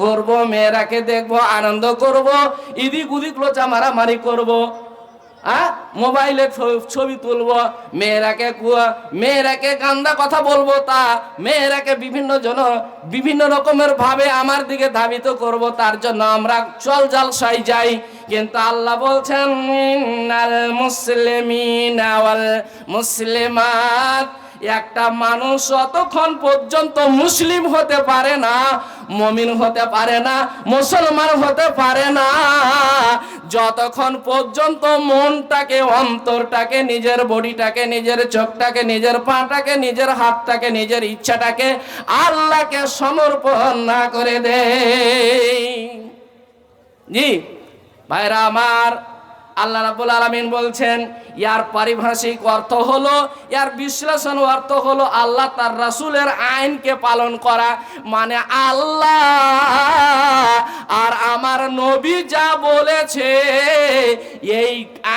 ঘুরবো, মেয়েরাকে দেখব, আনন্দ করব, ইদিক উদিক লোচা মারামারি করব হ্যাঁ মোবাইলে ছবি তুলবো, মেয়েরাকে কুয়া, মেয়েরাকে গান্দা কথা বলব তা, মেয়েরাকে বিভিন্ন জন, বিভিন্ন রকমের ভাবে আমার দিকে ধাবিত করব, তার জন্য আমরা চল জালসাই যাই। কিন্তু আল্লাহ বলছেন মুসলিমিনা মুসলিমাত। একটা মানুষ অতক্ষণ পর্যন্ত মুসলিম হতে পারে না, মমিন হতে পারে না, মুসলমান হতে পারে না। যতক্ষণ পর্যন্ত মনটাকে, অন্তরটাকে, নিজের বডিটাকে, নিজের চোখটাকে, নিজের পাটাকে, নিজের হাতটাকে, নিজের ইচ্ছাটাকে আল্লাহকে সমর্পণ না করে দেয়। জি, ভাইরা আমার আল্লাহ রাব্বুল আলামিন বলছেন, ইয়ার পারিভাষিক অর্থ হলো, ইয়ার বিশ্লেষণ অর্থ হলো আল্লাহ তার রাসূলের আইনকে পালন করা। মানে আল্লাহ আর আমার নবী যা বলেছে, এই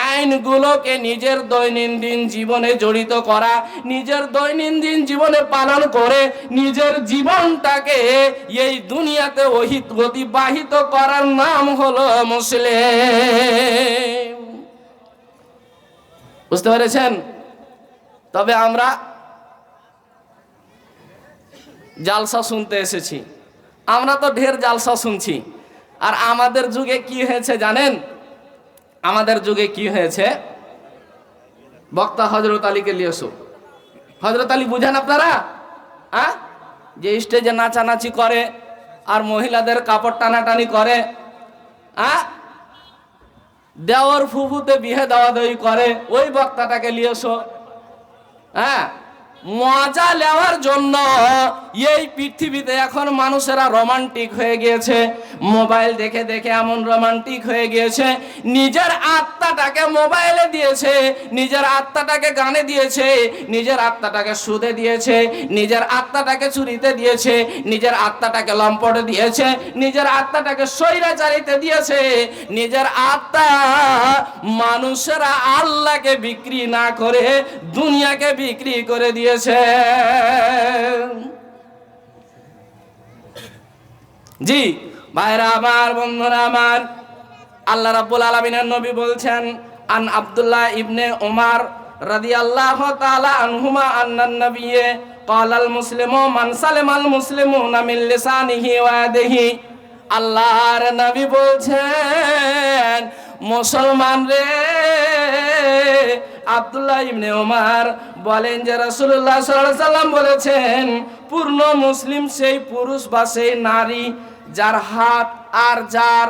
আইনগুলোকে নিজের দৈনন্দিন জীবনে জড়িত করা, নিজের দৈনন্দিন জীবনে পালন করে নিজের জীবনটাকে এই দুনিয়াতে অহিত অতিবাহিত করার নাম হলো মুসলিম। বুঝতে পেরেছেন? তবে আমরা জালসা শুনতে এসেছি। আমরা তো ঢের জালসা শুনছি। আর আমাদের যুগে কি হয়েছে জানেন? আমাদের যুগে কি হয়েছে? বক্তা হজরত আলীকে লিয়েছো হজরত আলী বুঝেন আপনারা? হ্যাঁ যে স্টেজে নাচানাচি করে আর মহিলাদের কাপড় টানাটানি করে। হ্যাঁ দেওয়ার ফুফুতে বিহে দেওয়া দেওয়ি করে ওই বক্তাটাকে নিয়ে এসো। হ্যাঁ মজা নেওয়ার জন্য এই পৃথিবীতে এখন মানুষেরা রোমান্টিক হয়ে গিয়েছে। মোবাইল দেখে দেখে এমন রোমান্টিক হয়ে গিয়েছে। নিজের আত্মাটাকে মোবাইলে দিয়েছে, নিজের আত্মাটাকে গানে দিয়েছে, নিজের আত্মাটাকে সুদে দিয়েছে, নিজের আত্মাটাকে চুরিতে দিয়েছে, নিজের আত্মাটাকে লম্পটে দিয়েছে, নিজের আত্মাটাকে স্বৈরাচারিতে দিয়েছে। নিজের আত্মা মানুষেরা আল্লাহকে বিক্রি না করে দুনিয়াকে বিক্রি করে দিয়েছে। জি ভাইরা আমার বন্ধুরা আমার আল্লাহ রাব্বুল আলামিনের নবী বলছেন আন আব্দুল্লাহ ইবনে উমার রাদিয়াল্লাহু তাআলা আনহুমা আন্নান নবিয়ে قال المسلم من سلم المسلمون من لسانه ويده আল্লাহর নবী বলছেন মুসলমান রে আব্দুল্লাহ ইবনে ওমর বলেন যে রাসূলুল্লাহ সাল্লাল্লাহু আলাইহি সাল্লাম বলেছেন, পূর্ণ মুসলিম সেই পুরুষ বা সেই নারী যার হাত আর যার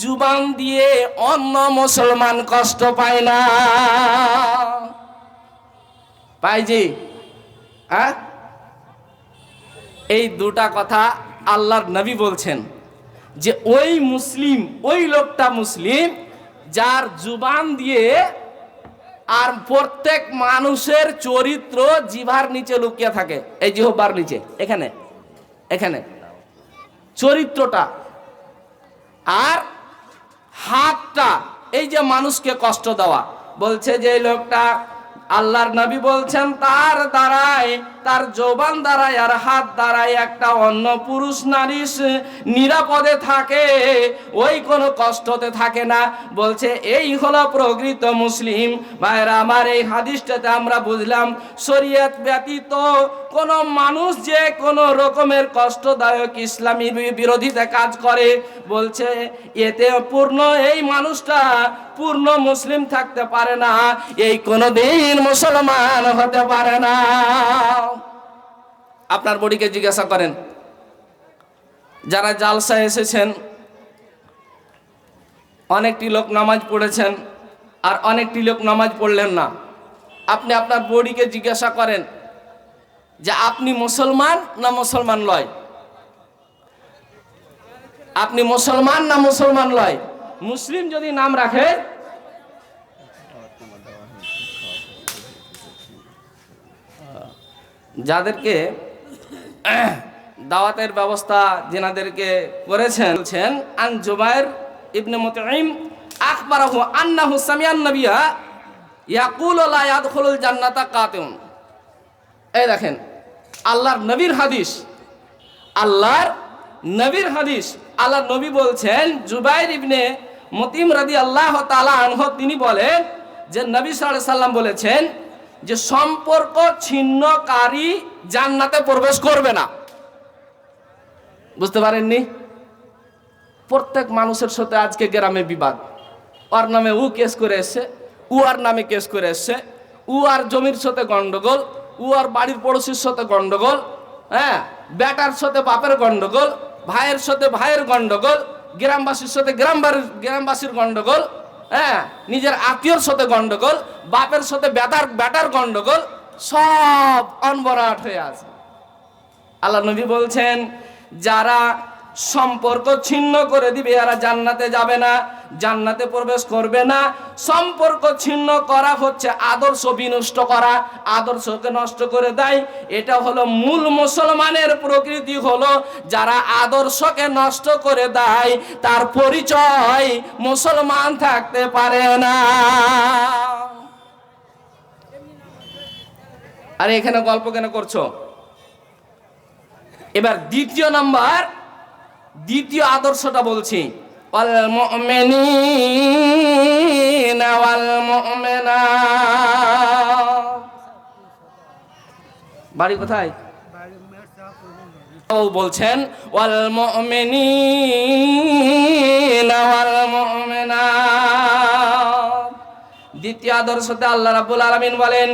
জুবান দিয়ে অন্য মুসলমান কষ্ট পায় না। পাই জি? হ্যাঁ এই দুটা কথা আল্লাহর নবী বলছেন যে ওই মুসলিম, ওই লোকটা মুসলিম যার জুবান দিয়ে আর প্রত্যেক মানুষের চরিত্র জিভার নিচে লুকিয়ে থাকে। এই জিহ্বার নিচে, এখানে এখানে। চরিত্রটা আর হাতটা, এই যে মানুষকে কষ্ট দেওয়া। বলছে যে লোকটা আল্লাহর নবী বলছেন, তার দ্বারাই তার জবান দ্বারাই আর হাত দ্বারাই একটা অন্য পুরুষ নারী নিরাপদে থাকে, ওই কোনো কষ্টতে থাকে না। বলছে, এই হলো প্রকৃত মুসলিম। ভাইরা আমার এই হাদিসটাতে আমরা বুঝলাম, শরীয়ত ব্যতীত কোন মানুষ যে কোনো রকমের কষ্টদায়ক ইসলামী বিরোধিতা কাজ করে। বলছে, এতে পূর্ণ এই মানুষটা পূর্ণ মুসলিম থাকতে পারে না, এই কোনোদিন মুসলমান হতে পারে না। আপনার বডিকে জিজ্ঞাসা করেন, যারা জালসায় এসেছেন, অনেকটি লোক নামাজ পড়েছেন আর অনেকটি লোক নামাজ পড়লেন না, আপনি আপনার বডিকে জিজ্ঞাসা করেন যে আপনি মুসলমান না মুসলমান লয়? আপনি মুসলমান না মুসলমান লয়? মুসলিম যদি নাম রাখে, যাদেরকে দাওয়াতের ব্যবস্থা যেনাদেরকে করেছেন। বলছেন, আন জুবাইর ইবনে মুতঈম আখবারাহু আন্নাহু সামিয়ান নবিয়া ইয়াকুলু লা ইয়াদখুলুল জান্নাতা কাতিউন। এই দেখেন, আল্লাহর নবীর হাদিস, আল্লাহর নবীর হাদিস আল্লাহ নবী বলছেন, জুবাইর ইবনে মতিম রাদি আল্লাহ তালা আনহ, তিনি বলেন যে, নবী সাল্লাম বলেছেন যে, সম্পর্ক ছিন্নকারী জান্নাতে প্রবেশ করবে না। বুঝতে পারেননি? প্রত্যেক মানুষের সাথে আজকে গ্রামে বিবাদ। ওর নামে উ কেস করে এসছে, উ আর নামে কেস করে এসছে, উ আর জমির সাথে গন্ডগোল, উ আর বাড়ির পড়োশির সাথে গন্ডগোল হ্যাঁ বেটার সাথে বাপের গন্ডগোল, ভাইয়ের সাথে ভাইয়ের গন্ডগোল, গ্রামবাসীর সাথে গ্রামবাড়ির, গ্রামবাসীর গন্ডগোল হ্যাঁ নিজের আত্মীয়র সাথে গন্ডগোল, বাপের সাথে বেটার বেটার গন্ডগোল সব অনবরাট হয়ে আছে। আল্লাহ নবী বলছেন, যারা সম্পর্ক ছিন্ন করে দিবে, এরা জান্নাতে যাবে না, জান্নাতে প্রবেশ করবে না। সম্পর্ক ছিন্ন করা হচ্ছে আদর্শ বিনষ্ট করা, আদর্শকে নষ্ট করে দেয়। এটা হলো মূল মুসলমানের প্রকৃতি হলো, যারা আদর্শকে নষ্ট করে দেয়, তার পরিচয় মুসলমান থাকতে পারে না। আরে এখানে গল্প কেন করছ? এবার দ্বিতীয় নাম্বার, দ্বিতীয় আদর্শটা বলছি। বাড়ি কোথায়? ও বলছেন, ওয়াল ওয়াল দ্বিতীয় আদর্শতে আল্লাহ রাব্বুল আলামিন বলেন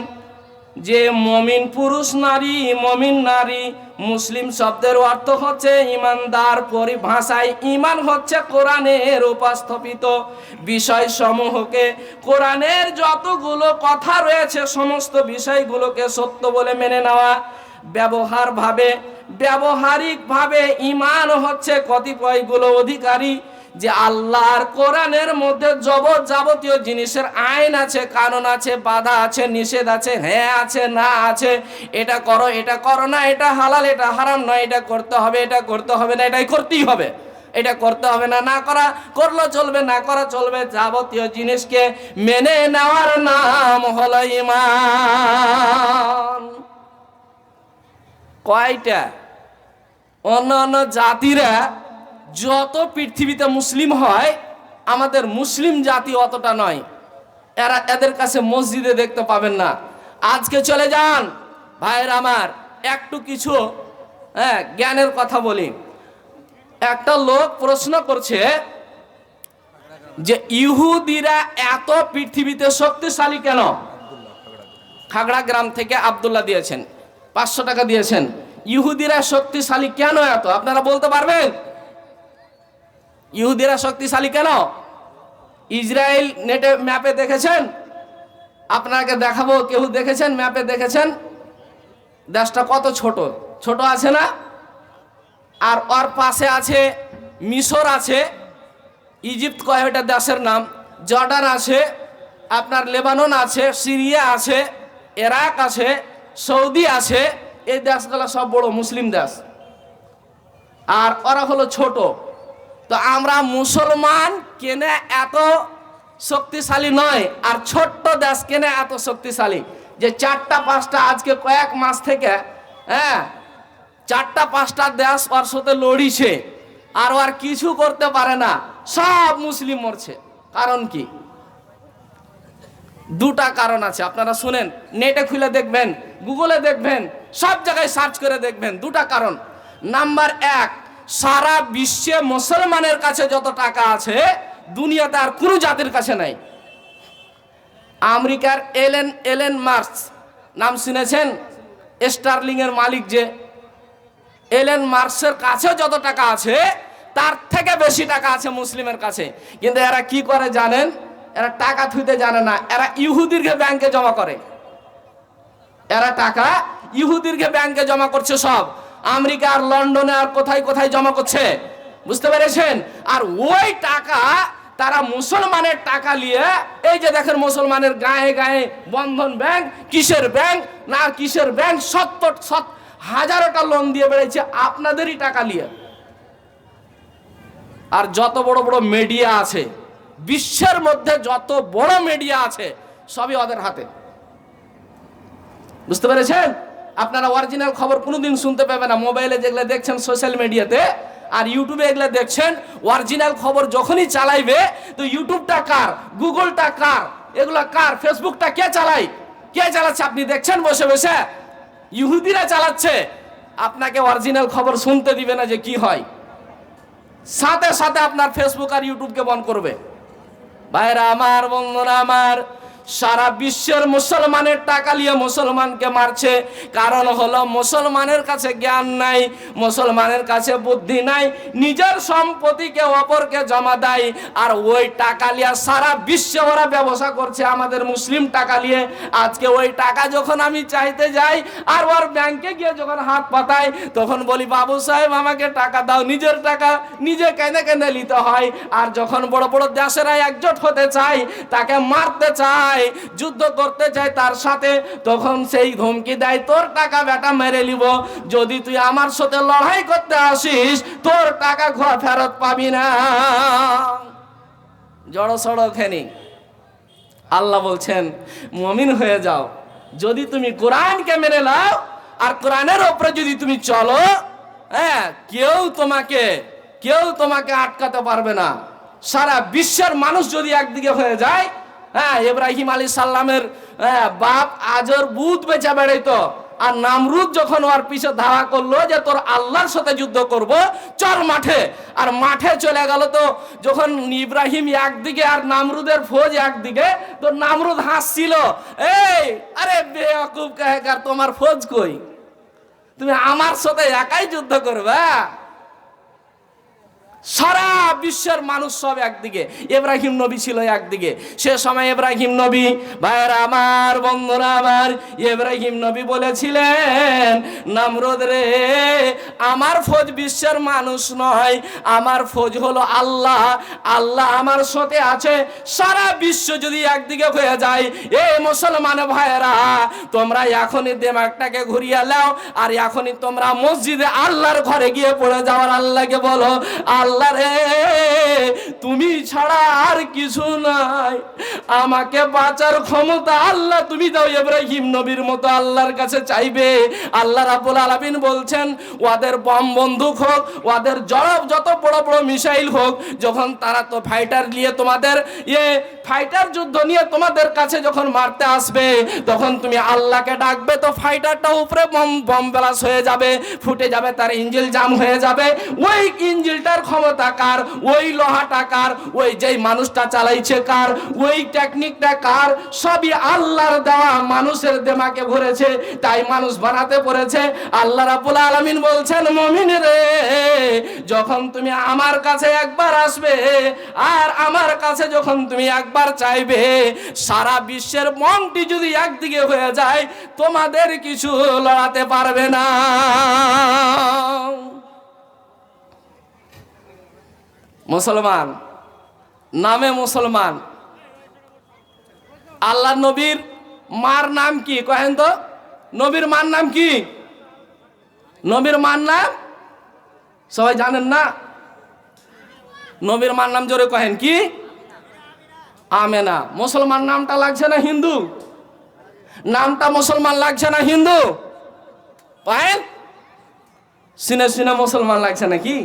যে মমিন পুরুষ নারী, মমিন নারী, মুসলিম শব্দের অর্থ হচ্ছে ইমানদার পরিভাষায় ইমান হচ্ছে কোরআনের উপস্থাপিত বিষয় সমূহকে কোরআনের যতগুলো কথা রয়েছে, সমস্ত বিষয়গুলোকে সত্য বলে মেনে নেওয়া ব্যবহারভাবে, ব্যবহারিকভাবে ব্যবহারিক ইমান হচ্ছে কতিপয়গুলো অধিকারী যে আল্লাহর কোরআনের মধ্যে জব যাবতীয় জিনিসের আইন আছে, কানুন আছে, বাধা আছে, নিষেধ আছে হ্যাঁ আছে, না আছে, এটা করো এটা করো না, এটা হালাল, এটা হারাম নয়, এটা করতে হবে, এটা করতে হবে না, এটাই করতেই হবে। এটা করতে হবে না না করা, করলে চলবে, না করা চলবে, যাবতীয় জিনিসকে মেনে নেওয়ার নাম হলো ইমান কয়টা? অন্য অন্য জাতিরা যত পৃথিবীতে মুসলিম হয়, আমাদের মুসলিম জাতি অতটা নয়। এরা এদের কাছে মসজিদে দেখতে পাবেন না। আজকে চলে যান, ভাইয়ের আমার, একটু কিছু হ্যাঁ জ্ঞানের কথা বলি। একটা লোক প্রশ্ন করছে যে, ইহুদিরা এত পৃথিবীতে শক্তিশালী কেন? খাগড়া গ্রাম থেকে আবদুল্লাহ দিয়েছেন, পাঁচশো টাকা দিয়েছেন। ইহুদিরা শক্তিশালী কেন এত? আপনারা বলতে পারবেন? ইহুদিরা শক্তিশালী কেন? ইসরায়েল নেটে ম্যাপে দেখেছেন? আপনাকে দেখাবো কেউ দেখেছেন, ম্যাপে দেখেছেন? দেশটা কত ছোট? ছোট আছে না? আর ওর পাশে আছে মিশর আছে ইজিপ্ট কয় ওটা দেশের নাম? জর্ডান আছে, আপনার লেবানন আছে, সিরিয়া আছে, ইরাক আছে, সৌদি আছে, এই দেশগুলো সব বড় মুসলিম দেশ। আর ওরা হলো ছোট। তো আমরা মুসলমান কেনে এত শক্তিশালী নয়, আর ছোট্ট দেশ কেনে এত শক্তিশালী যে চারটা, পাঁচটা, আজকে কয়েক মাস থেকে হ্যাঁ চারটা, পাঁচটা দেশ ওর সাথে লড়িছে, আর ওর কিছু করতে পারে না, সব মুসলিম মরছে। কারণ কি? দুটা কারণ আছে, আপনারা শুনেন নেটে খুলে দেখবেন গুগলে দেখবেন, সব জায়গায় সার্চ করে দেখবেন, দুটা কারণ। নাম্বার এক সারা বিশ্বে মুসলমানের কাছে যত টাকা আছে, দুনিয়াতে আর কোনো জাতির কাছে নাই। আমেরিকার এলেন এলেন মার্কস, নাম শুনেছেন? স্টার্লিং এর মালিক যে। এলেন মার্কসের কাছে যত টাকা আছে, তার থেকে বেশি টাকা আছে মুসলিমের কাছে। কিন্তু এরা কি করে জানেন? এরা টাকা থুইতে জানে না। এরা ইহুদিরকে ব্যাংকে জমা করে। এরা টাকা ইহুদিরকে ব্যাংকে জমা করছে সব। আমেরিকা আর লন্ডনে আর কোথায় কোথায় জমা করছে? বুঝতে পেরেছেন? আর ওই টাকা তারা মুসলমানের টাকা নিয়ে, এই যে দেখেন মুসলমানের গায়ে গায়ে বন্ধন ব্যাংক, কিসের ব্যাংক, না কিসের ব্যাংক, সত্তর, সত, হাজারোটা লোন দিয়ে বেড়েছে আপনাদেরই টাকা নিয়ে। আর যত বড় বড় মিডিয়া আছে, বিশ্বের মধ্যে যত বড় মিডিয়া আছে, সবই ওদের হাতে। বুঝতে পেরেছেন? আপনারা অরিজিনাল খবর কোনোদিন শুনতে পাবেন না। মোবাইলে যেগুলো দেখছেন সোশ্যাল মিডিয়াতে আর ইউটিউবে এগুলো দেখছেন অরিজিনাল খবর যখনই চালাইবে, তো ইউটিউবটা কার? গুগলটা কার? এগুলো কার? ফেসবুকটা কে চালায়? কে চালাচ্ছে? আপনি দেখছেন বসে বসে? ইহুদিরা চালাচ্ছে। আপনাকে অরিজিনাল খবর শুনতে দিবে না যে কি হয়। সাথে সাথে আপনার ফেসবুক আর ইউটিউবকে বন্ধ করবে। ভাইরা, আমার বন্ধুরা, আমার সারা বিশ্বের মুসলমানের টাকা নিয়ে মুসলমানকে মারছে। কারণ হলো মুসলমানের কাছে জ্ঞান নাই, মুসলমানের কাছে বুদ্ধি নাই, নিজের সম্পত্তিকে অপরকে জমা দেয়। আর ওই টাকা নিয়ে সারা বিশ্বে ওরা ব্যবসা করছে, আমাদের মুসলিম টাকা নিয়ে। আজকে ওই টাকা যখন আমি চাইতে যাই, আর ওর ব্যাংকে গিয়ে যখন হাত পাতাই, তখন বলি, বাবু সাহেব, আমাকে টাকা দাও, নিজের টাকা নিজে কেঁদে কেঁদে নিতে হয়। আর যখন বড় বড় দেশেরা একজোট হতে চায়, তাকে মারতে চায়। যুদ্ধ করতে চায় তার সাথে, তখন সেই ধমকি দেয়, তোর টাকা বেটা মেরে নিব। যদি তুই আমার সাথে লড়াই করতে আসিস, তোর টাকা ঘর ফেরত পাবি না। জড়ো সড়ো খেনি। আল্লাহ বলছেন, মমিন হয়ে যাও। যদি তুমি কোরআনকে মেনে নাও, আর কোরআনের ওপরে যদি তুমি চলো হ্যাঁ কেউ তোমাকে কেউ তোমাকে আটকাতে পারবে না। সারা বিশ্বের মানুষ যদি একদিকে হয়ে যায় হ্যাঁ ইব্রাহিম আলী সাল্লামের হ্যাঁ, বাপ আজর বুধ বেচা বেড়াইতো। আর নামরুদ যখন ওর পিছে ধাওয়া করল যে তোর আল্লাহর সাথে যুদ্ধ করব চর মাঠে। আর মাঠে চলে গেল তো যখন ইব্রাহিম একদিকে আর নামরুদের ফৌজ একদিকে তো নামরুদ হাসছিল এই আরে বেয়াকুব কাহেকার তোমার ফৌজ কই? তুমি আমার সাথে একাই যুদ্ধ করবা সারা বিশ্বের মানুষ সব একদিকে। ইব্রাহিম নবী ছিল একদিকে। সে সময় ইব্রাহিম নবী, ভাইয়েরা আমার, বন্ধুরা আমার। ইব্রাহিম নবী বলেছিলেন, নামরোদ রে, আমার ফৌজ বিশ্বের মানুষ নয়। আমার ফৌজ হলো আল্লাহ। আল্লাহ আমার সাথে আছে। সারা বিশ্ব যদি একদিকে হয়ে যায়, এ মুসলমান ভাইয়েরা, তোমরা এখনই দেমাগটাকে ঘুরিয়ে নাও। আর এখনই তোমরা মসজিদে আল্লাহর ঘরে গিয়ে পড়ে যাওয়ার আল্লাহকে বলো, আল্লাহ রে, তুমি ছাড়া আর কিছু নাই। আমাকে বাঁচার ক্ষমতা আল্লাহ তুমি দাও, ইব্রাহিম নবীর মতো আল্লাহর কাছে চাইবে। আল্লাহ রাব্বুল আলামিন বলছেন ওদের বম বন্দুক হোক ওদের জড়ব যত বড় বড় মিসাইল হোক, যখন তারা তো ফাইটার নিয়ে তোমাদের ইয়ে ফাইটার যুদ্ধ নিয়ে তোমাদের কাছে যখন মারতে আসবে, তখন তুমি আল্লাহকে ডাকবে, তো ফাইটারটা উপরে বম বম ব্লাস হয়ে যাবে, ফুটে যাবে, তার ইঞ্জিল জাম হয়ে যাবে। ওই ইঞ্জিলটার ক্ষমতা কার? ওই লোহাটা কার? ওই যেই মানুষটা চালাইছে কার? ওই টেকনিকটা কার? সবই আল্লাহর দেওয়া মানুষের দেমাকে ভরেছে, তাই মানুষ বানাতে পড়েছে। আল্লাহ রাব্বুল আলামিন বলছেন, মমিন রে, যখন তুমি আমার কাছে একবার আসবে, আর আমার কাছে যখন তুমি একবার চাইবে, সারা বিশ্বের মনটি যদি একদিকে হয়ে যায়, তোমাদের কিছু লড়াতে পারবে না। মুসলমান, নামে মুসলমান। আল্লাহ নবীর মার নাম কি? কহেন তো। নবীর মার নাম কি? নবীর মার নাম? সবাই জানেন না? নবীর মার নাম জোরে কহেন কি? আমেনা। মুসলমান নামটা লাগছে না হিন্দু? নামটা মুসলমান লাগছে না হিন্দু? কহেন। সিনে সিনে মুসলমান লাগছে নাকি?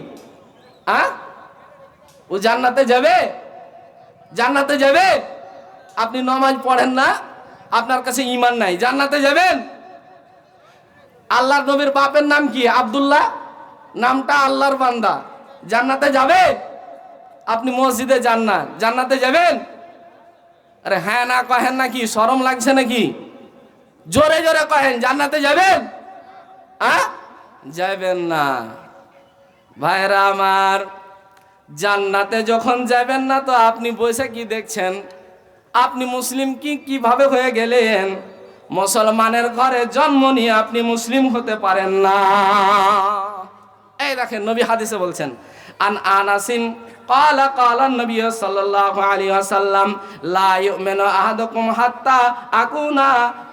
আ? ও জান্নাতে যাবে? জান্নাতে যাবে? আপনি নমাজ পড়েন না, আপনার কাছে ইমান নাই। জান্নাতে যাবেন? আল্লাহর নবীর বাপের নাম কি? আব্দুল্লাহ? নামটা আল্লাহর বান্দা। জান্নাতে যাবে? আপনি মসজিদে যান না। জান্নাতে যাবেন? আরে হ্যাঁ না, কহেন নাকি শরম লাগছে নাকি? জোরে জোরে কহেন, জান্নাতে যাবেন? যাবেন না। ভাইরা আমার জান্নাতে যখন যাবেন না তো আপনি বসে কি দেখছেন আপনি মুসলিম কি কিভাবে হয়ে গেলেন মুসলমানের ঘরে জন্ম নিয়ে আপনি মুসলিম হতে পারেন না এই দেখেন নবী হাদিসে বলছেন আন আনাসিন قال قال النبي صلى الله عليه وسلم لا يؤمن أحدكم حتى أكون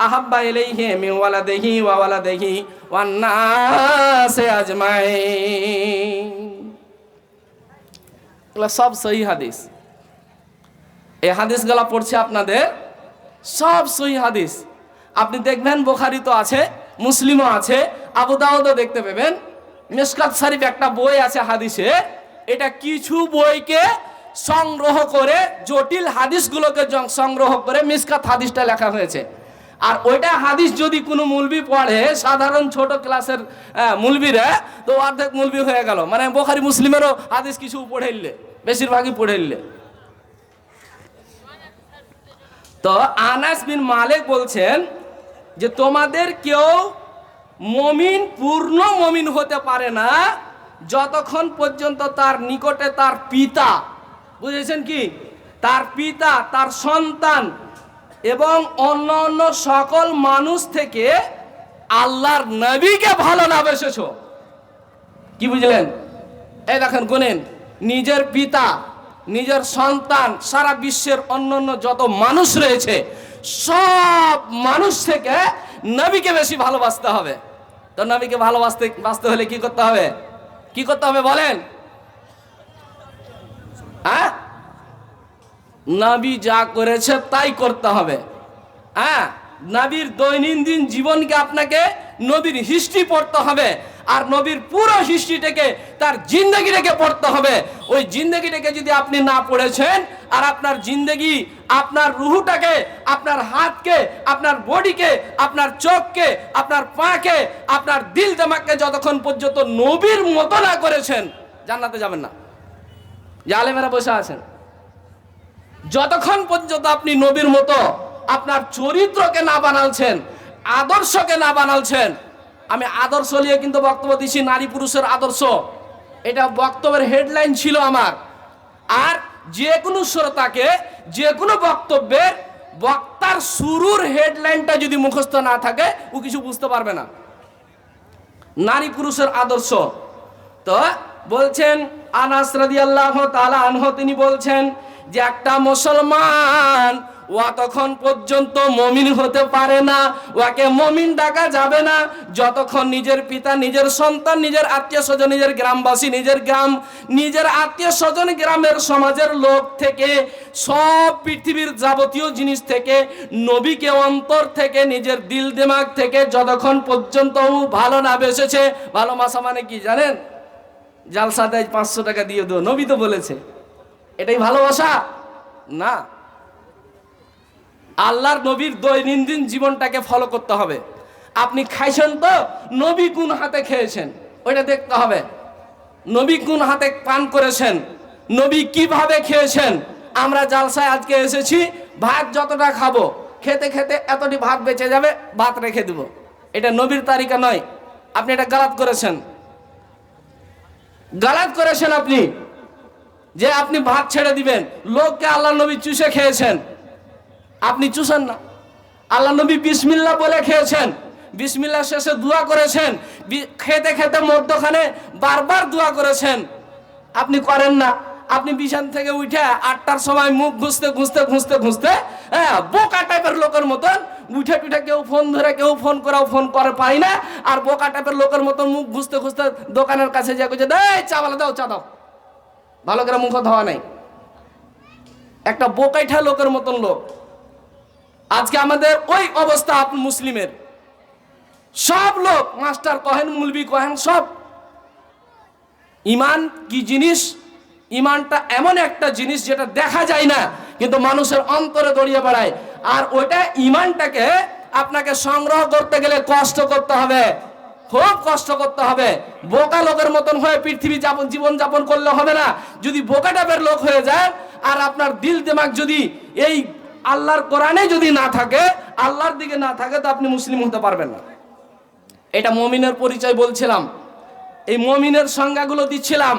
أحب إليه من ولده وولده والناس أجمعين এগুলো সব সহি হাদিস। এই হাদিসগুলা পড়ছে আপনাদের, সব সহি হাদিস। আপনি দেখবেন বোখারি তো আছে, মুসলিমও আছে, আবু দেখতে পাবেন। মিসকাত শরীফ একটা বই আছে হাদিসে, এটা কিছু বইকে সংগ্রহ করে, জটিল হাদিসগুলোকে সংগ্রহ করে মিসকাত হাদিসটা লেখা হয়েছে। আর ওইটা হাদিস যদি কোনো মুলবি পড়ে, সাধারণ ছোট ক্লাসের মুলবিরা, তো অর্ধেক মুলবি হয়ে গেল। মানে বোখারি মুসলিমেরও হাদিস কিছু পড়েইলে বেশিরভাগই পড়েইলে তো আনাস বিন মালিক বলছেন যে, তোমাদের কেউ মমিন, পূর্ণ মমিন হতে পারে না, যতক্ষণ পর্যন্ত তার নিকটে তার পিতা, বুঝেছেন কি? তার পিতা, তার সন্তান এবং অন্য অন্য সকল মানুষ থেকে আল্লাহর নবীকে ভালো না বেসেছ। কি বুঝলেন? এই দেখেন, গুনেন। নিজের পিতা, নিজের সন্তান, সারা বিশ্বের অন্যান্য যত মানুষ রয়েছে, সব মানুষ থেকে নবীকে বেশি ভালোবাসতে হবে। তো নবীকে ভালোবাসতে, বাঁচতে হলে কি করতে হবে? কি করতে হবে বলেন? হ্যাঁ? নবী যা করেছে তাই করতে হবে। হ্যাঁ নবীর দৈনন্দিন জীবনকে আপনাকে নবীর হিস্ট্রি পড়তে হবে আর নবীর পুরো হিস্ট্রিটাকে তার জিন্দগিটাকে পড়তে হবে। ওই জিন্দগিটাকে যদি আপনি না পড়েছেন আর আপনার জিন্দগি, আপনার রুহুটাকে, আপনার হাতকে, আপনার বডিকে, আপনার চোখকে, আপনার পাকে, আপনার দিল জামাককে যতক্ষণ পর্যন্ত নবীর মতো না করেছেন, জান্নাতে যাবেন না। যে আলেমেরা বসে আছেন। যতক্ষণ পর্যন্ত আপনি নবীর মতো আপনার চরিত্রকে না বানালছেন, আদর্শকে না বানালছেন, আমি আদর্শ নিয়ে কিন্তু বক্তব্য দিছি, নারী পুরুষের আদর্শ। এটা বক্তব্যের হেডলাইন ছিল আমার। আর যে কোনো শ্রোতাকে, যে কোনো বক্তব্যের বক্তার শুরুর হেডলাইনটা যদি মুখস্থ না থাকে, ও কিছু বুঝতে পারবে না। নারী পুরুষের আদর্শ। তো বলছেন, আনাস রাদিয়াল্লাহু তাআলা আনহু, তিনি বলছেন যে একটা মুসলমান ও তখন পর্যন্ত মমিন হতে পারে না ওকে মমিন ডাকা যাবে না। যতক্ষণ নিজের পিতা, নিজের সন্তান, নিজের আত্মীয় স্বজন, নিজের গ্রামবাসী, নিজের গ্রাম, নিজের আত্মীয় স্বজন গ্রামের সমাজের লোক থেকে, সব পৃথিবীর যাবতীয় জিনিস থেকে, নবীকে অন্তর থেকে, নিজের দিল দিমাগ থেকে যতক্ষণ পর্যন্ত ও ভালো না বেসেছে ভালোবাসা মানে কি জানেন? জালসা দেয় পাঁচশো টাকা দিয়ে দেবো, নবী তো বলেছে। এটাই ভালোবাসা? না। আল্লাহর নবীর দৈনন্দিন জীবনটাকে ফলো করতে হবে। আপনি খাইছেন তো, নবী কোন হাতে খেয়েছেন? ওইটা দেখতে হবে। নবী কোন হাতে পান করেছেন? নবী কীভাবে খেয়েছেন? আমরা জালসায় আজকে এসেছি, ভাত যতটা খাব, খেতে খেতে এতটি ভাত বেঁচে যাবে, ভাত রেখে দেব। এটা নবীর তালিকা নয়। আপনি এটা গালাত করেছেন। গালাত করেছেন আপনি। যে আপনি ভাত ছেড়ে দিবেন, লোককে আল্লাহ নবী চুষে খেয়েছেন। আপনি চুষেন না। আল্লাহ নবী বিসমিল্লা বলে খেয়েছেন। বিসমিল্লা শেষে দোয়া করেছেন। খেতে খেতে মধ্যখানে বারবার দোয়া করেছেন। আপনি করেন না। আপনি বিছান থেকে উঠে আটটার সময় মুখ ঘুষতে ঘুষতে ঘুষতে ঘুষতে হ্যাঁ বোকা টাইপের লোকের মতন উঠে টুঠে কেউ ফোন ধরে, কেউ ফোন করাও ফোন করে পাই না। আর বোকা টাইপের লোকের মতন মুখ ঘুষতে ঘুষতে দোকানের কাছে যা করছে এই, চা বলে দাও, চা দাও। ভালো করে মুখ ধোয়া নাই। একটা বোকাইঠা লোকের মতন লোক। আজকে আমাদের ওই অবস্থা আপন মুসলিমের। সব লোক, মাস্টার কহেন, মুলবি কহেন, সব। ইমান কি জিনিস? ইমানটা এমন একটা জিনিস যেটা দেখা যায় না, কিন্তু মানুষের অন্তরে দড়িয়ে বেড়ায়। আর ওইটা ইমানটাকে আপনাকে সংগ্রহ করতে গেলে কষ্ট করতে হবে। খুব কষ্ট করতে হবে। বোকা লোকের মতন হয়ে পৃথিবী যাপন, জীবন যাপন করলে হবে না। যদি বোকা টাইপের লোক হয়ে যায়, আর আপনার দিল দিমাগ যদি এই আল্লাহর কোরআনে যদি না থাকে, আল্লাহর দিকে না থাকে, তো আপনি মুসলিম হতে পারবেন না। এটা মমিনের পরিচয় বলছিলাম। এই মমিনের সংজ্ঞাগুলো দিচ্ছিলাম।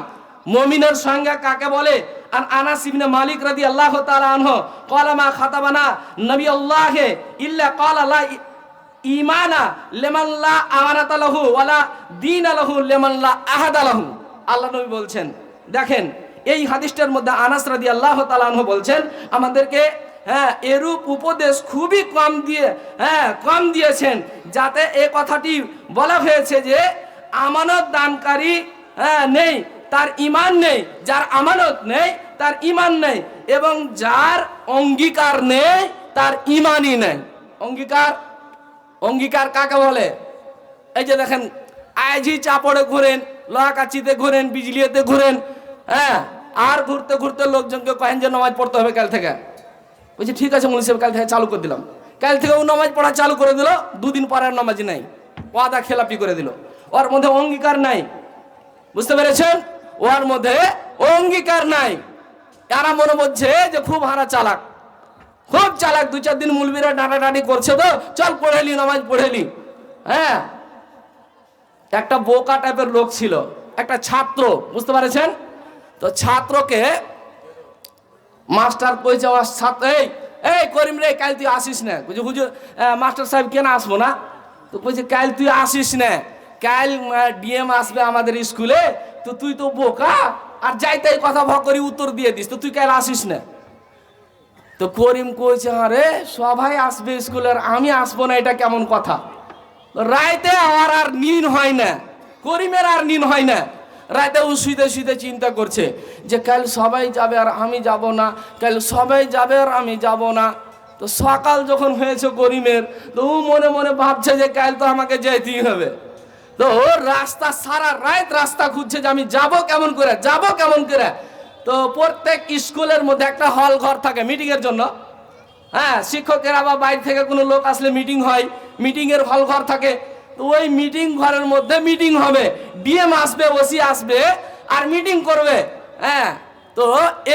মমিনের সংজ্ঞা কাকে বলে? আর আনাস ইবনে মালিক রাদি আল্লাহ তাআলা আনহু ক্বালা মা খাতাবানা নবী আল্লাহে ইল্লা ক্বালা লা ই- ঈমানা লিমান লা আমানাতা লাহু ওয়ালা দীনা লাহু লিমান লা আহাদা আল্লাহ নবী বলছেন, দেখেন, এই হাদিসটার মধ্যে আনাস রাদি আল্লাহ তাআলা আনহু বলছেন, আমাদেরকে হ্যাঁ এরূপ উপদেশ খুবই কম দিয়ে হ্যাঁ কম দিয়েছেন, যাতে এ কথাটি বলা হয়েছে যে আমানত দানকারী হ্যাঁ নেই, তার ইমান নেই, যার আমানত নেই, তার ইমান নেই, এবং যার অঙ্গীকার নেই, তার ইমানই নেই। অঙ্গীকার অঙ্গীকার কাকে বলে? এই যে দেখেন, আইজি চাপড়ে ঘুরেন, লোহাকাচিতে ঘুরেন বিজলিয়াতে ঘুরেন হ্যাঁ? আর ঘুরতে ঘুরতে লোকজনকে কহেন যে নামাজ পড়তে হবে কাল থেকে। বলছি, ঠিক আছে মুলি সাহেব, কাল থেকে চালু করে দিলাম। কাল থেকে ও নামাজ পড়া চালু করে দিল, দুদিন পরে আর নামাজ নাই। ওয়াদা খেলাপি করে দিল। ওর মধ্যে অঙ্গীকার নাই। বুঝতে পেরেছেন? ওর মধ্যে অঙ্গীকার নাই। তারা মনে বলছে যে খুব হারা চালাক খুব চালাক, দু চার দিন মুলবিরা ডাঁটাডাঁটি করছে তো। চল পড়েলি, নামাজ পড়েলি। হ্যাঁ? একটা বোকা টাইপের লোক ছিল, একটা ছাত্র, বুঝতে পারেছেন? তো ছাত্রকে মাস্টার কইছে আমার ছাত্র, এই এই করিম রে, কাল তুই আসিস না। বুঝি হুজুর মাস্টার সাহেব কেন আসব না? তো কইছে, কাল তুই আসিস না। কাল ডিএম আসবে আমাদের স্কুলে, তো তুই তো বোকা, আর যাই তাই কথা ভর করি উত্তর দিয়ে দিস, তো তুই কাল আসিস না। তো করিম কইছে আরে সবাই আসবে স্কুলের আমি আসব না, এটা কেমন কথা? রাইতে আমার আর নিন হয় না, করিমের আর নিন হয় না। রাতে ও শুইতে শুইতে চিন্তা করছে যে কাল সবাই যাবে আর আমি যাব না, কাল সবাই যাবে আর আমি যাব না। তো সকাল যখন হয়েছে করিমের, তো ও মনে মনে ভাবছে যে কাল তো আমাকে যেতেই হবে। তো রাস্তা, সারা রাত রাস্তা খুঁজছে যে আমি যাব কেমন করে, যাব কেমন করে। তো প্রত্যেক স্কুলের মধ্যে একটা হল ঘর থাকে মিটিং এর জন্য। হ্যাঁ শিক্ষকেরা বা বাইরে থেকে কোনো লোক আসলে মিটিং হয় মিটিং এর হল ঘর থাকে। তো ওই মিটিং ঘরের মধ্যে মিটিং হবে। ডিএম আসবে, ওসি আসবে আর মিটিং করবে। হ্যাঁ তো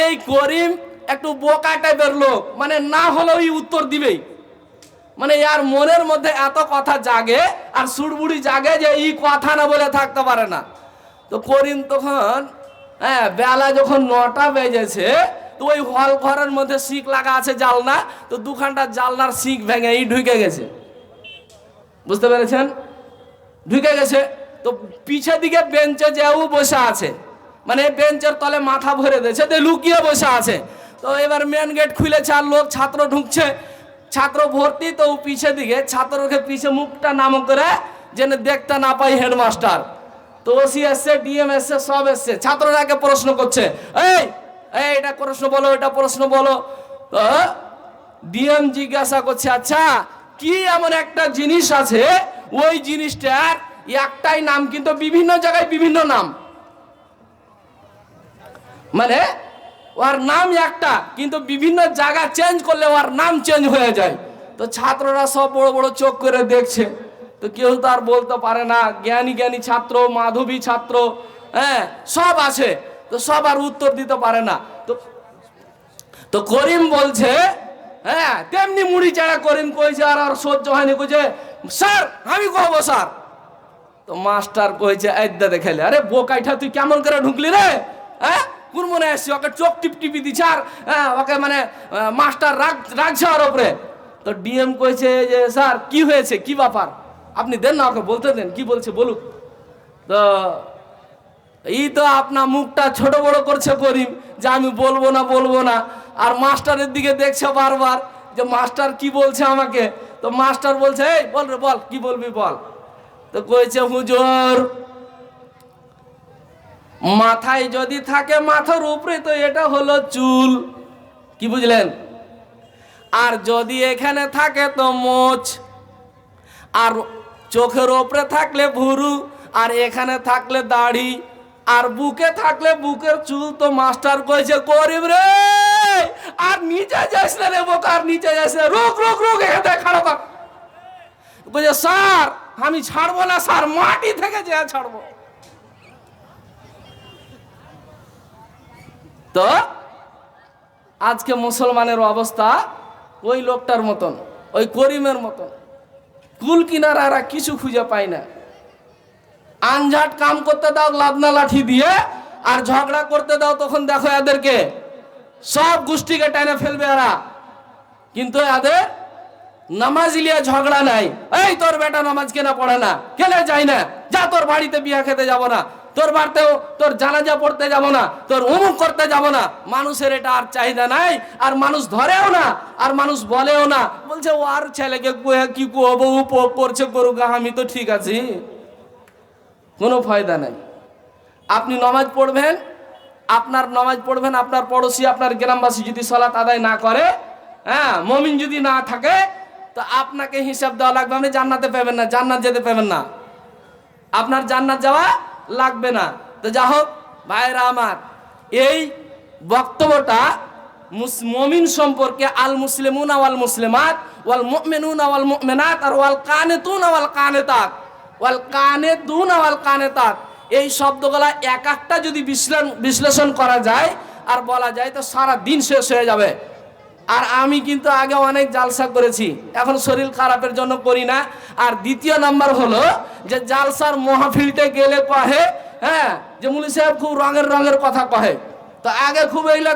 এই করিম একটু বোকা টাইপের লোক। মানে না হলেও উত্তর দিবেই। মানে ইয়ার মনের মধ্যে এত কথা জাগে আর সুড়বুড়ি জাগে যে এই কথা না বলে থাকতে পারে না। তো করিম তখন হ্যাঁ বেলা যখন নটা বেজেছে, তো ওই হল ঘরের মধ্যে শিক লাগা আছে জালনা, তো দুখানটা জালনার শিখ ভেঙে এই ঢুকে গেছে। বুঝতে পেরেছেন? ঢুকে গেছে, তো পিছের দিকে বেঞ্চে যেও বসে আছে। মানে বেঞ্চের তলে মাথা ভরে দিয়েছে তো লুকিয়ে বসে আছে। তো এবার মেন গেট খুলেছে আর লোক, ছাত্র ঢুকছে। ছাত্র ভর্তি, তো পিছে দিকে, ছাত্রকে পিছে মুখটা নাম করে যেন দেখতে না পাই হেডমাস্টার। তো ওসি এসছে, ডিএম এসছে, সব এসছে। ছাত্ররাকে প্রশ্ন করছে, এই এই, এটা প্রশ্ন বলো, এটা প্রশ্ন বলো। তো, ডিএম জিজ্ঞাসা করছে আচ্ছা কি এমন একটা জিনিস আছে? ওই জিনিসটার একটাই নাম, কিন্তু বিভিন্ন জায়গায় বিভিন্ন নাম। মানে ওর নাম একটা, কিন্তু বিভিন্ন জায়গা চেঞ্জ করলে ওর নাম চেঞ্জ হয়ে যায়। তো ছাত্ররা সব বড় বড় চোখ করে দেখছে। তো কেউ তো আর বলতে পারে না জ্ঞানী জ্ঞানী ছাত্র মাধবী ছাত্র হ্যাঁ সব আছে তো সব আর উত্তর দিতে পারে না। তো তো করিম বলছে হ্যাঁ তেমনি মুড়ি চাড়া করিম কইছে আর আর সহ্য হয়নি কইছে স্যার আমি কহবো স্যার। তো মাস্টার কইছে আদ্যা দেখাইলে। আরে বোকাইটা তুই কেমন করে ঢুকলি রে? হ্যাঁ কোন মনে আসছি? ওকে চোখ টিপ টিপি দিচ্ছে আর হ্যাঁ, ওকে মানে মাস্টার রাগ রাখছে ওর ওপরে তো ডিএম কইছে যে স্যার কি হয়েছে? কি ব্যাপার? আপনি দেন না ওকে বলতে দেন, কি বলছে বলুক। তো এই তো আপনার মুখটা ছোট বড় করছে করিম, যে আমি বলব না বলব না। আর মাস্টারের দিকে দেখছে বারবার, যে মাস্টার কি বলছে আমাকে? তো মাস্টার বলছে, এই, বল রে, বল, কি বলবি বল? তো কইছে, হুজুর, মাথায় যদি থাকে মাথার উপরে, তো এটা হলো চুল। কি বুঝলেন? আর যদি এখানে থাকে তো মোচ। আর চোখের ওপরে থাকলে ভুরু, আর এখানে থাকলে দাড়ি, আর বুকে থাকলে বুকের চুল তো মাস্টার কইছে করিম রে! আর নিচে যাস না রে বোকা, আর নিচে যাস না। রোক রোক রোক এখানে খাড়ো কর। বলছে স্যার, আমি ছাড়বো না, স্যার, মাটি থেকে যে ছাড়বো। তো আজকে মুসলমানের অবস্থা ওই লোকটার মতন, ওই করিমের মতন। কুল কিনারা কিছু খুঁজে পায় না। আনঝাট কাম করতে দাও, লাদনা লাঠি দিয়ে, আর ঝগড়া করতে দাও, তখন দেখো এদেরকে সব গোষ্ঠীকে টেনে ফেলবে এরা। কিন্তু এদের নামাজ লিয়া ঝগড়া নাই। এই তোর বেটা নামাজ কেনা পড়ে না কেলে যায় না, যা তোর বাড়িতে বিয়া খেতে যাব না। তোর বাড়িতেও তোর জানাজা পড়তে যাব না, তোর অমুক করতে যাব না। মানুষের এটা আর চাহিদা নাই, আর মানুষ ধরেও না, আর মানুষ বলেও না। বলছে, ও আর ছেলেকে কি কুয়াবো ও প- করছে করুক আমি তো ঠিক আছি। কোনো ফায়দা নাই। আপনি নমাজ পড়বেন, আপনার নমাজ পড়বেন, আপনার পড়োশি, আপনার গ্রামবাসী যদি সলাত আদায় না করে হ্যাঁ মমিন যদি না থাকে, তো আপনাকে হিসাব দেওয়া লাগবে, আপনি জান্নাতে পাবেন না, জান্নাত যেতে পাবেন না। আপনার জান্নাত যাওয়া লাগবে না। তো যা হোক ভাইরা আমার, এই বক্তব্যটা মমিন সম্পর্কে আল মুসলিমুন ওয়াল মুসলিমাত ওয়াল মুমিনুন ওয়াল মুমিনাত আর ওয়াল কানেতুন ওয়াল কানেতাত ওয়াল কানেতুন ওয়াল কানেতাত এই শব্দগুলা এক একটা যদি বিশ্লেষণ বিশ্লেষণ করা যায়, আর বলা যায় তো সারা দিন শেষ হয়ে যাবে। আর আমি কিন্তু আগে অনেক জালসা করেছি। এখন শরীর খারাপের জন্য করি না। আর দ্বিতীয় নাম্বার হলো যে জালসার মহাফিলতে গেলে কহে হ্যাঁ যে মুলি সাহেব খুব রঙের রঙের কথা কহে। তো আগে খুব এইগুলা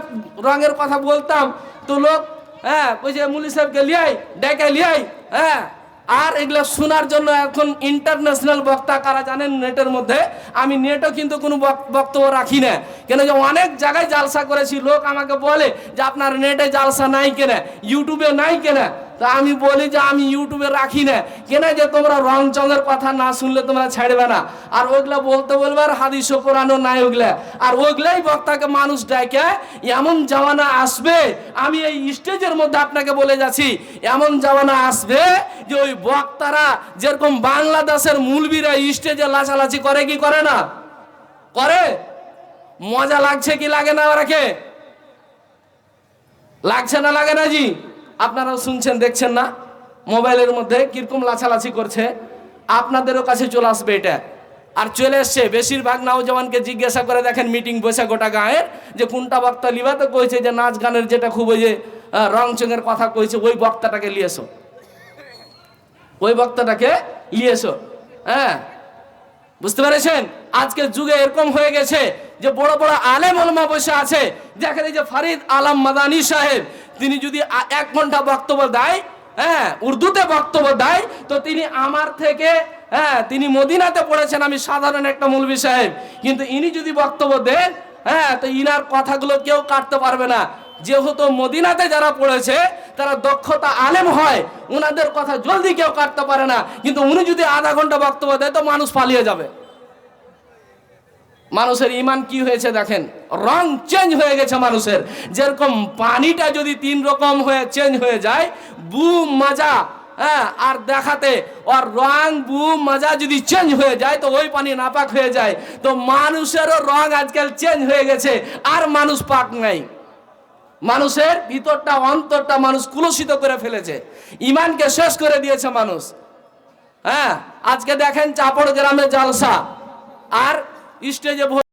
রঙের কথা বলতাম। তো লোক হ্যাঁ কইছে মুলি সাহেবকে লিয়াই, ডেকে লিয়াই হ্যাঁ আর এগুলো শোনার জন্য এখন ইন্টারন্যাশনাল বক্তা কারা জানেন নেটের মধ্যে? আমি নেটও কিন্তু কোনো বক্তব্য রাখি না। কেন যে অনেক জায়গায় জালসা করেছি, লোক আমাকে বলে যে আপনার নেটে জালসা নাই কেনা? ইউটিউবে নাই কেনা? তা আমি বলি যে আমি ইউটিউবে রাখি না। কেন যে তোমরা রং চঙের কথা না শুনলে তোমরা ছাড়বে না। আর ওগুলা বলতে বলবে আর হাদিস কোরআনও নাই ওগুলা আর ওগুলাই বক্তাকে মানুষ ডাকে এমন জামানা আসবে, আমি এই স্টেজের মধ্যে আপনাকে বলে যাচ্ছি, এমন জামানা আসবে যে ওই বক্তারা যেরকম বাংলাদেশের মূলবীরা স্টেজে লাচালাচি করে কি করে না? করে? মজা লাগছে কি লাগে না ওরাকে? লাগছে না লাগে না জি? আপনারাও শুনছেন দেখছেন না? মোবাইলের মধ্যে কীরকম লাছালাছি করছে। আপনাদেরও কাছে চলে আসবে এটা। আর চলে এসছে বেশিরভাগ নওজওয়ানকে জিজ্ঞাসা করে দেখেন মিটিং বসে গোটা গাঁয়ের যে কোনটা বক্তা লিবা তো কইছে যে নাচ গানের যেটা খুব ওই যে আহ, রং চঙের কথা কইছে ওই বক্তাটাকে লিয়েছো ওই বক্তাটাকে লিয়েছো হ্যাঁ? বুঝতে পেরেছেন? আজকের যুগে এরকম হয়ে গেছে যে বড় বড় আলেম ওলমা বসে আছে। দেখেন এই যে ফারিদ আলম মাদানী সাহেব তিনি যদি এক ঘণ্টা বক্তব্য দেয় হ্যাঁ উর্দুতে বক্তব্য দেয়, তো তিনি আমার থেকে হ্যাঁ তিনি মদিনাতে পড়েছেন, আমি সাধারণ একটা মৌলবী সাহেব। কিন্তু ইনি যদি বক্তব্য দেন হ্যাঁ তো ইনার কথাগুলো কেউ কাটতে পারবে না। যেহেতু মদিনাতে যারা পড়েছে, তারা দক্ষতা আলেম হয়, উনাদের কথা জলদি কেউ কাটতে পারে না। কিন্তু উনি যদি আধা ঘণ্টা বক্তব্য দেয়, তো মানুষ পালিয়ে যাবে। মানুষের ইমান কি হয়েছে দেখেন? রং চেঞ্জ হয়ে গেছে মানুষের। যেরকম পানিটা যদি তিন রকম হয়ে চেঞ্জ হয়ে যায় বু মাজা হ্যাঁ আর দেখাতে, আর রং বু মাজা যদি চেঞ্জ হয়ে যায়, তো ওই পানি নাপাক হয়ে যায়। তো মানুষেরও রং আজকাল চেঞ্জ হয়ে গেছে, আর মানুষ পাক নাই। মানুষের ভিতরটা, অন্তরটা মানুষ কুলসিত করে ফেলেছে। ইমানকে শেষ করে দিয়েছে মানুষ। হ্যাঁ আজকে দেখেন চাপড় গ্রামে জালসা। আর স্টেজে